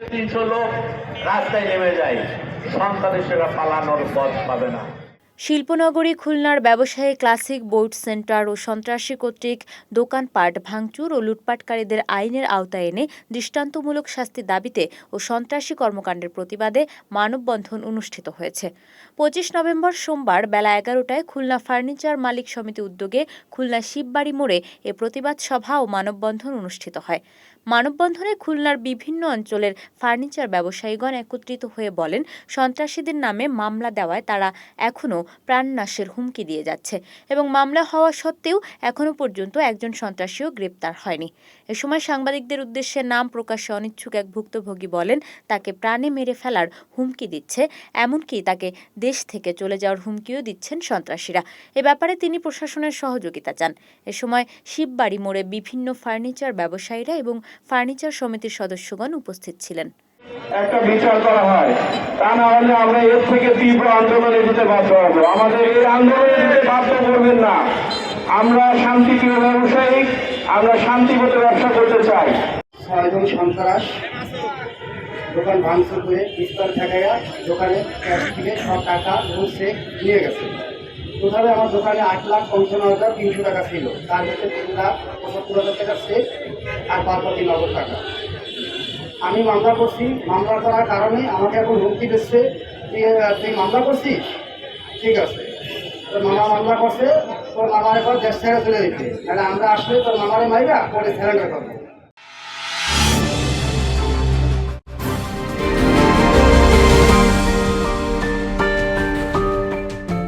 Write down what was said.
তিনশো লোক রাস্তায় নেমে যায় সন্তানের সেরা পালানোর পথ পাবে না। শিল্পনগরী খুলনার ব্যবসায়ী ক্লাসিক বোর্ড সেন্টার ও সন্ত্রাসী কর্তৃক দোকানপাট ভাঙচুর ও লুটপাটকারীদের আইনের আওতায় এনে দৃষ্টান্তমূলক শাস্তি দাবিতে ও সন্ত্রাসী কর্মকাণ্ডের প্রতিবাদে মানববন্ধন অনুষ্ঠিত হয়েছে। পঁচিশ নভেম্বর সোমবার বেলা এগারোটায় খুলনা ফার্নিচার মালিক সমিতি উদ্যোগে খুলনা শিববাড়ি মোড়ে এ প্রতিবাদ সভা ও মানববন্ধন অনুষ্ঠিত হয়। মানববন্ধনে খুলনার বিভিন্ন অঞ্চলের ফার্নিচার ব্যবসায়ীগণ একত্রিত হয়ে বলেন, সন্ত্রাসীদের নামে মামলা দেওয়ায় তারা এখনও প্রাণনাশের হুমকি দিয়ে যাচ্ছে এবং মামলা হওয়া সত্ত্বেও এখনও পর্যন্ত একজন সন্ত্রাসীও গ্রেপ্তার হয়নি। এ সময় সাংবাদিকদের উদ্দেশ্যে নাম প্রকাশে অনিচ্ছুক এক ভুক্তভোগী বলেন, তাকে প্রাণে মেরে ফেলার হুমকি দিচ্ছে, এমনকি তাকে দেশ থেকে চলে যাওয়ার হুমকিও দিচ্ছেন সন্ত্রাসীরা। এ ব্যাপারে তিনি প্রশাসনের সহযোগিতা চান। এ সময় শিববাড়ি মোড়ে বিভিন্ন ফার্নিচার ব্যবসায়ীরা এবং ফার্নিচার সমিতির সদস্যগণ উপস্থিত ছিলেন। একটা বিচার করা হয়। না হলে আমরা এর থেকে তীব্র আন্দোলনে যেতে বাধ্য হব। আমাদের এই আন্দোলনে বাধ্য করবেন না। আমরা শান্তিপ্রিয় ব্যবসায়ী, আমরা শান্তিগত ব্যবসা করতে চাই। ছয়জন সন্ত্রাস, দোকান ভাঙচুর করে পিস্তল ঠেকাইয়া দোকানে ক্যাশ থেকে সব টাকা এবং চেক নিয়ে গেছে। টোটালে আমার দোকানে আট লাখ পঞ্চান্ন হাজার তিনশো টাকা ছিল। তার মধ্যে তিন লাখ পঁচাত্তর হাজার টাকা চেক আর বাদ নগদ টাকা। আমি মামলা করছি। মামলা করার কারণে আমাকে এখন হুমকি দিচ্ছে। তুই তুই মামলা করছিস ঠিক আছে। তোর মামা মামলা করছে, তোর মামার পর দেশ ছেড়ে চলে যেতে আমরা আসলে তোর মামারে মাইরা পরে ছেড়ে করব